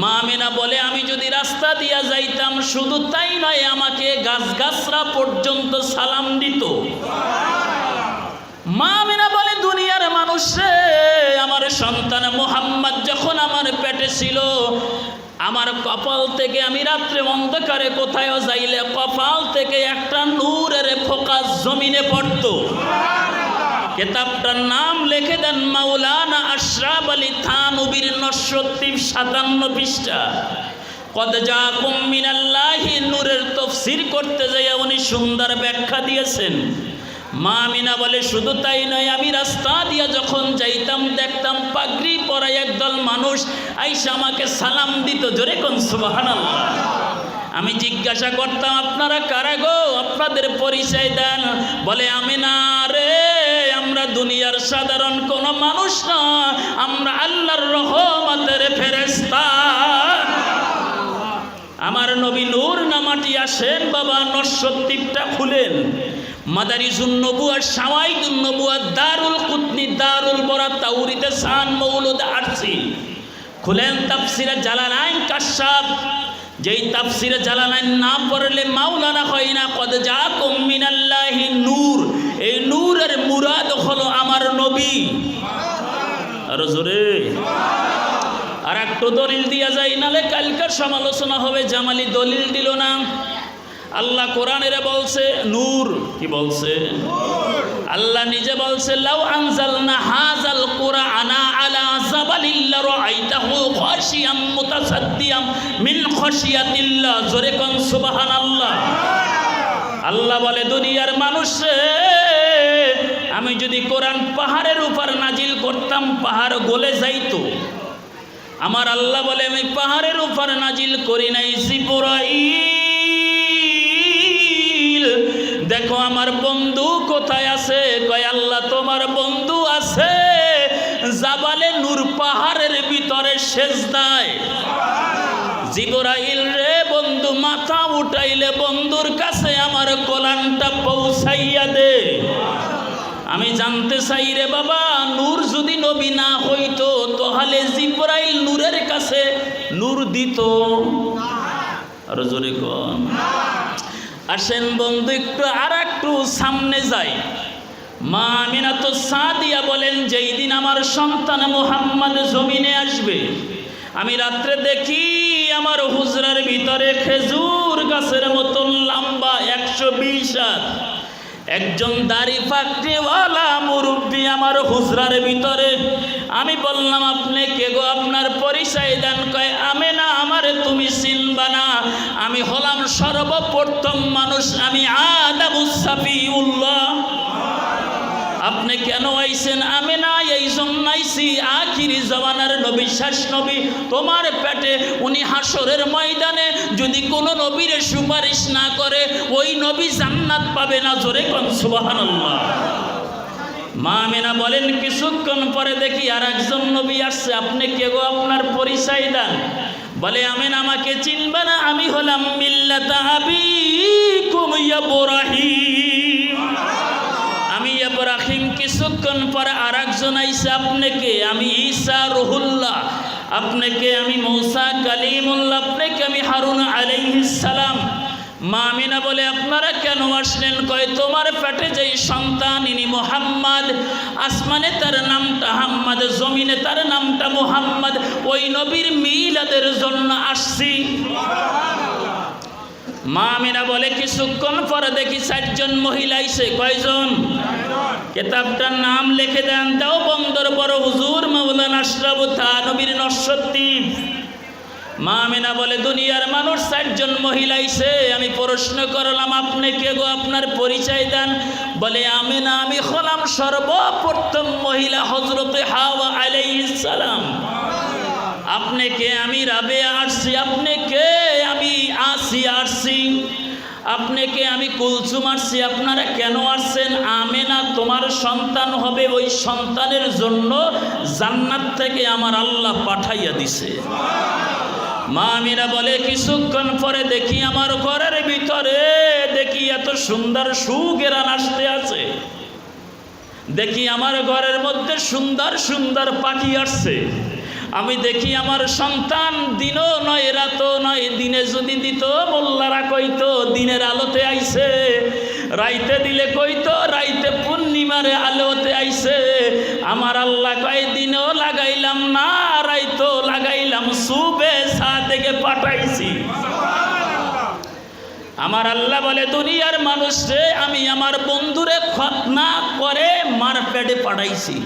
মা আমিনা বলে, আমি যদি রাস্তা দিয়া যাইতাম, শুধু তাই নয়, আমাকে গাছগাছরা পর্যন্ত সালাম দিত। মা আমিনা বলে, দুনিয়ার মানুষ আমার সন্তান মোহাম্মদ যখন আমার পেটে ছিল, আমার কপাল থেকে আমি রাত্রে অন্ধকারে কোথায়ও যাইলে কপাল থেকে একটা নূরের ফোকাস জমিনে পড়তো। কেতাবটার নাম লিখে দেন মাওলানা আশরাফ আলী থানবীর নশোত্তি সাতান্ন পৃষ্ঠা। কদ যা কুমিনাল্লাহি নূরের তফসির করতে যাইয়া উনি সুন্দর ব্যাখ্যা দিয়েছেন। মা মিনা বলে, শুধু তাই নয়, আমি রাস্তা দিয়া যখন যাইতাম, দেখতাম পাগড়ি পরাই একদল মানুষ আইসা আমাকে সালাম দিত, জোরে কোন সুবহানাল্লাহ। আমি জিজ্ঞাসা করতাম, আপনারা কারা গো? আপনাদের পরিচয় দেন। বলে আমি না দুনিয়ার সাধারণ কোনো মানুষ না, আমরা আল্লাহর রহমতের ফেরেস্তা আমার নবী নূর নামাটি আসেন, বাবা নশ্বদ্বীপটা খুলেন। মাদারিজুন দারুল কুতনি দারুল বরা তাউরিতে সান খুলেন তাফসিরে জালালাইন কাশাব। যেই তাফসিরে জালালাইন না পড়লে মাওলানা হয় না, কদ জাকুম মিনাল্লাহি নূর এই নূরের মুরাদ হলো আমার নবী আর জোরে। আর একটু দলিল দিয়া যায়, নালে কালকার সমালোচনা হবে, জামালি দলিল দিল না। আল্লাহ কোরআনের বলছে, নূর, কি বলছে? আল্লাহ নিজে বলছে, লাউ আনজালনা হাজাল কুরআনা আলা জাবালিল্লা রাআইতাহু খাশিয়াম মুতাসাদ্দিয়াম মিন খাশিয়াতিল্লাহ। জোরে কোন সুবহানাল্লাহ। আল্লাহ বলে, দুনিয়ার মানুষ যদি কোরআন পাহাড়ের উপর নাজিল করতাম, পাহাড় গলে যাইতো। আমার আল্লাহ বলে, আমি পাহাড়ের উপর নাজিল করি নাই, জিবরাইল। দেখো আমার বন্ধু কোথায় আছে? কয়, আল্লাহ, তোমার বন্ধু আছে জাবালে নূর পাহাড়ের ভিতরে শেষ জিবরাইল রে বন্ধু, মাথা উঠাইলে বন্ধুর কাছে আমার কোলানটা পৌঁছাইয়া দে। জানতে চাই রে বাবা, নূর যদি নবী না হইতো, তাহলে জিব্রাইল নূরের কাছে নূর দিত। আর জোরে কম আসেন বন্ধু, একটু আর একটু সামনে যাই। মা আমিনা তো সাদিয়া বলেন, যেই দিন আমার সন্তান মোহাম্মদ জমিনে আসবে, আমি রাত্রে দেখি আমার হুজরার ভিতরে খেজুর গাছের মতন লম্বা একশো বিশ হাত। একজন দাড়ি ফাঁকটিওয়ালা মুরব্বী আমার হুজরার ভিতরে। আমি বললাম, আপনি কে গো? আপনার পরিচয় দেন। কয় আমি না আমার তুমি চিনবা না। আমি হলাম সর্বপ্রথম মানুষ। আমি আদাবুসাফিউল্লাহ আপনি কেন আইছেন? আমি না এই জন্য আইছি। আখিরি জমানার নবী, শেষ নবী, তোমার পেটে উনি হাসরের ময়দানে যদি কোনো নবীর সুপারিশ না করে, ওই নবী জান্নাত পাবে না, জোরে কোন সুবহানাল্লাহ। মা মেনা বলেন, কিছুক্ষণ পরে দেখি আর একজন নবী আসছে। আপনি কে গো? আপনার পরিচয় দেন। বলে, আমেন আমাকে চিনবে না, আমি হলাম মিল্লাতা আবিকুম ইব্রাহিম। কিছুক্ষণ পরে আর একজন আইসা, আপনাকে আমি ঈসা রহুল্লাহ, আপনাকে আমি মৌসা কালিমুল্লাহ, আপনাকে আমি হারুন সালাম। মা আমিনা বলে, আপনারা কেন আসলেন? কয়, তোমার পেটে যেই সন্তান, ইনি মোহাম্মদ। আসমানে তার নামটা হাম্মদ, জমিনে তার নামটা মোহাম্মদ। ওই নবীর মিলাদের জন্য আসছি। মা আমিনা বলে কিছুক্ষণ পরে দেখি চারজন মহিলা আইছে কয়জন? কেতাবটার নাম লিখে দেন, দাও বন্দর বড় হুজুর মাওলানা আশরাফ নবীর নশ্বতী মা আমিনা বলে, দুনিয়ার মানুষ চারজন মহিলা আইছে আমি প্রশ্ন করলাম, আপনি কে গো? আপনার পরিচয় দেন। বলে, আমিনা, আমি হলাম সর্বপ্রথম মহিলা হজরতে হাওয়া আলাইহিস সালাম। আপনি কে? আমি রাবে আসছি আপনি কে? আমি আসি আসছি আপনি কে? আমি কুলসুম আসছি আপনারা কেন আসছেন আমেনা, তোমার সন্তান হবে ওই সন্তানের জন্য জান্নাত থেকে আমার আল্লাহ পাঠাইয়া দিছে। মা আমিরা বলে, কিছুক্ষণ পরে দেখি আমার ঘরের ভিতরে, দেখি এত সুন্দর সুগেরান আসতে আছে। দেখি আমার ঘরের মধ্যে সুন্দর সুন্দর পাখি আসছে। আমি দেখি আমার সন্তান দিনও নয়, রাতও নয়, দিনে যদি দিত, মোল্লারা কইতো, দিনের আলোতে আইছে। রাইতে দিলে কইতো, রাইতে পূর্ণিমারে আলোতে আইছে। আমার আল্লাহ কয়, দিনও লাগাইলাম না রাইতো লাগাইলাম, সুবে সা থেকে পাঠাইছি। আমার আল্লাহ বলে, দুনিয়ার মানুষরে আমি আমার বন্ধুরে খতনা করে মার পেটে পাঠাইছি।